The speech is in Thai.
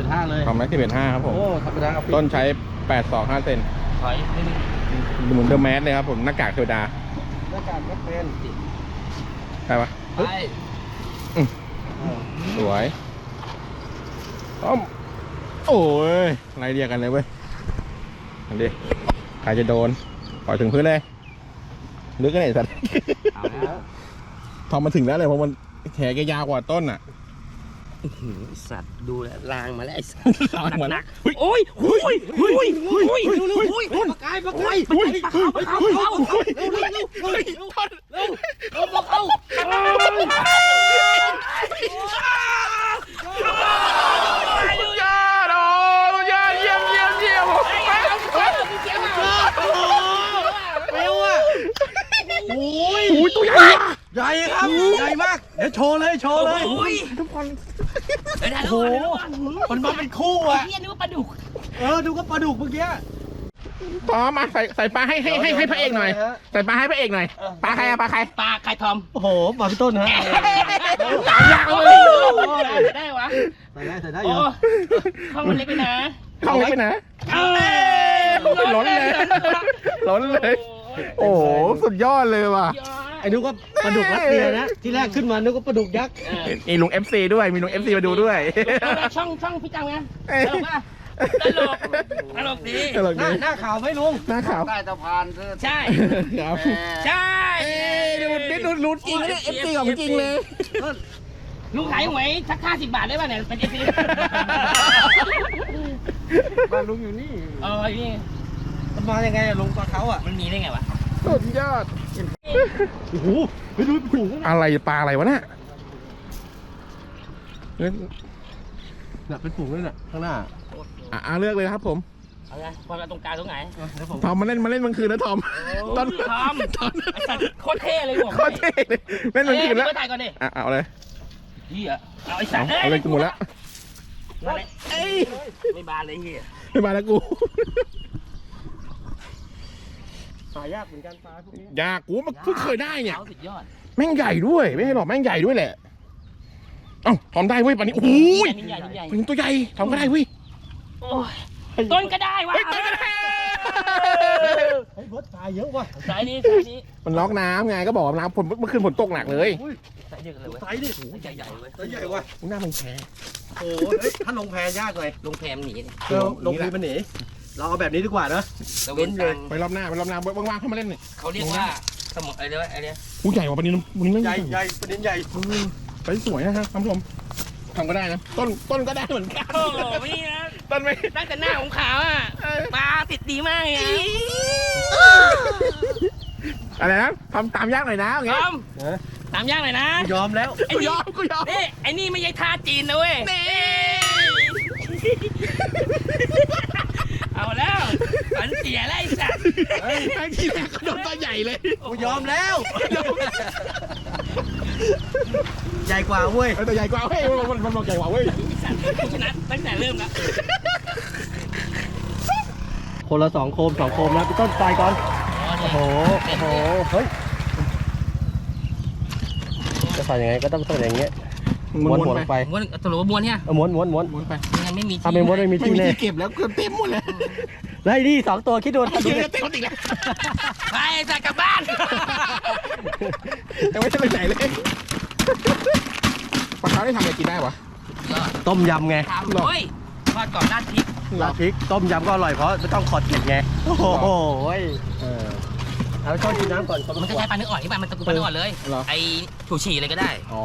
เป็นห้าเลยของแม็กที่เป็นห้าครับผม โอ้ธรรมดาเอาต้นใช้แปดสองห้าเซนถอยนิดนึงเหมือนเดอะแมสเลยครับผมหน้ากากเทวดาหน้ากากก็เป็นใช่ปะไปสวยต้อมโอ้ยไรเดียวกันเลยเว้ยอันดิใครจะโดนปล่อยถึงพื้นเลยลึกกันไหนสัตว์เอาแล้วทอมมาถึงแล้วเลยเพราะมันแขนแกยาวกว่าต้นอะ สัตว์ดูแลลางมาแล้วไอ้สัตว์ลางมาแล้วโอ้ยโอ้ยโอ้ยโอ้ยเร็วๆโอ้ยปากกายปากกายปากกายปากเขาปากเขาปากเขาเร็วๆเร็วๆเร็วๆเร็วๆเร็วๆเร็ว ใหญ่ครับ ใหญ่มาก เดี๋ยวโชว์เลยโชว์เลย โอ้ยทุกคนเฮ้ยได้โอ้แล้วโหได้แล้วมันมาเป็นคู่อะเฮียนึกว่าปลาดุกเออดูก็ปลาดุกเมื่อกี้ต่อมาใส่ใส่ปลาให้ให้ให้ให้พระเอกหน่อย ใส่ปลาให้พระเอกหน่อย ปลาใครอะปลาใครปลาไข่ทอมโอ้โหปลาพี่ต้นฮะตามยากเลยได้วะใส่ได้ใส่ได้โอ้อยู่ข้องมันเล็กไปนะเข้าไปไหนเอ้ยล้นเลยล้นเลย โอ้โหสุดยอดเลยว่ะ ไอ้นุกก็ปลาดุกรัสเซียนะ ที่แรกขึ้นมานุกก็ปลาดุกยักษ์มีลุง FC ด้วย มีลุง FC มาดูด้วย ช่องช่องพี่จังนะเอ้ยตลกป่ะตลกตลกดีตลกหน้าดีหน้าขาวไหมลุง หน้าขาวใต้สะพานใช่ ครับใช่เอ้ยดูนี่ดูรู้จริงนะเนี่ย FC ของจริงเลย ลุงขายหวยสักห้าสิบบาทได้ป่ะเนี่ยเป็นเอฟซีบ้านลุงอยู่นี่ เออนี่มันมายังไงอะลุงปลาเขาอะ มันมีได้ไงวะ สุดยอดโอ้โหไปดูไปดูอะไรปลาอะไรวะเนี่ยเอ้ยน่ะเป็นฝูงเลยน่ะข้างหน้าอะอะเลือกเลยครับผมเอาไงพอเราตรงกลางตรงไหนเดี๋ยวผมทอมมาเล่นมาเล่นกลางคืนนะทอมตอนทอมตอนไอ้สัตว์โคตรเท่เลยบอกโคตรเท่เลยเล่นกลางคืนแล้วเอ้ยถ่ายก่อนดิอะเอาเลยเฮียเอาไอ้สัเอาตว์เอาเลยกูหมดแล้วนั่นแหละเอ้ยไม่บานเลยเฮียไม่มาแล้วกู หายากเหมือนกันปลาพวกนี้ยากกูมันเพิ่งเคยได้เนี่ยเขาสุดยอดแม่งใหญ่ด้วย ไม่ใช่หรอกแม่งใหญ่ด้วยแหละ เอ้าทอมได้เว้ยปันนี้โอ้ยยิ่งใหญ่ยิ่งใหญ่ปันนี้ตัวใหญ่ทอมก็ได้เว้ยโอ้ยต้นก็ได้วะเฮ้ยตัวก็ได้เฮ้ยเบิร์ดปลาเยอะว่ะสายนี้สายนี้มันล็อกน้ำไงก็บอกว่าน้ำฝนเมื่อคืนฝนตกหนักเลยอุ้ยสายเดียวกันเลยเว้ยไซส์ดิใหญ่ใหญ่ๆเว้ยไซส์ใหญ่ว่ะหน้ามันแพ้โอ้โหเฮ้ยถ้าลงแพยากเลยลงแพมหนีดิเออลงพีมันหนี เราเอาแบบนี้ดีกว่านะตะเวนกลางไปรอบหน้าไปรอบหน้าว่างๆเข้ามาเล่นหน่อยเขาเรียกว่าสมองอะไรวะไอ้เนี่ยกูใหญ่กว่าปันนี้ปันนี้ใหญ่ใหญ่ประเด็นใหญ่ไปสวยนะฮะท่านผู้ชมทำก็ได้นะ ต้นต้นก็ได้เหมือนกัน โอ้โหนี่นะต้นไม่ตั้งแต่หน้าของขาวอะปลาติดดีมากเลยนะอะไรนะทำตามยากหน่อยนะอย่างทเงี้ยอมตามยากหน่อยนะ ยอมแล้ว ไอ้กูนี่ยอมกูยอมนี่ไอ้นี่ไม่ใช่ท่าจีนนะเว้ยเอาแล้วฝันเสียแล้ว ไอ้สัตว์ไอ้ที่แรกก็โดนตัวใหญ่เลย กูยอมแล้ว ใหญ่กว่าเว้ย ไอ้ตัวใหญ่กว่าเฮ้ยมันมันบอกใหญ่กว่าเว้ยไอ้สัตว์กูชนะตั้งแต่เริ่มแล้ว คนละสองโคมสองโคมนะพี่ต้นตายก่อน โอ้โห โอ้โห เฮ้ย จะใส่ยังไงก็ต้องต้องอย่างเงี้ยม้วนหัวลงไปม้วนสรุปว่าม้วนเนี่ยเอาม้วนม้วนม้วนม้วนไปยังไม่มีถ้าเป็นม้วนไม่มีไม่ที่มีแน่ที่เก็บแล้วเกือบเต็มหมดแล้ว แล้วไอ้นี่สองตัวคิดดูถ้าดูเยดิอะเต็มติดแล้วไปสัตว์กลับบ้านยังไม่ได้ไปไหนเลยปลาคาร์ฟได้ทำอะไรกินได้วะ ต้มยำไงถามเฮ้ยทอดกรอบด้านพริกราดพริกต้มยำก็อร่อยเพราะไม่ต้องขอดเผ็ดไง โอ้โหเออ เอาไปต้นกินน้ำก่อน มันจะใช้ปลาเนื้ออ่อนที่บ้านมันตระกูลปลาเนื้ออ่อนเลย เหรอ ไอ้ถูฉี่เลยก็ได้อ๋อ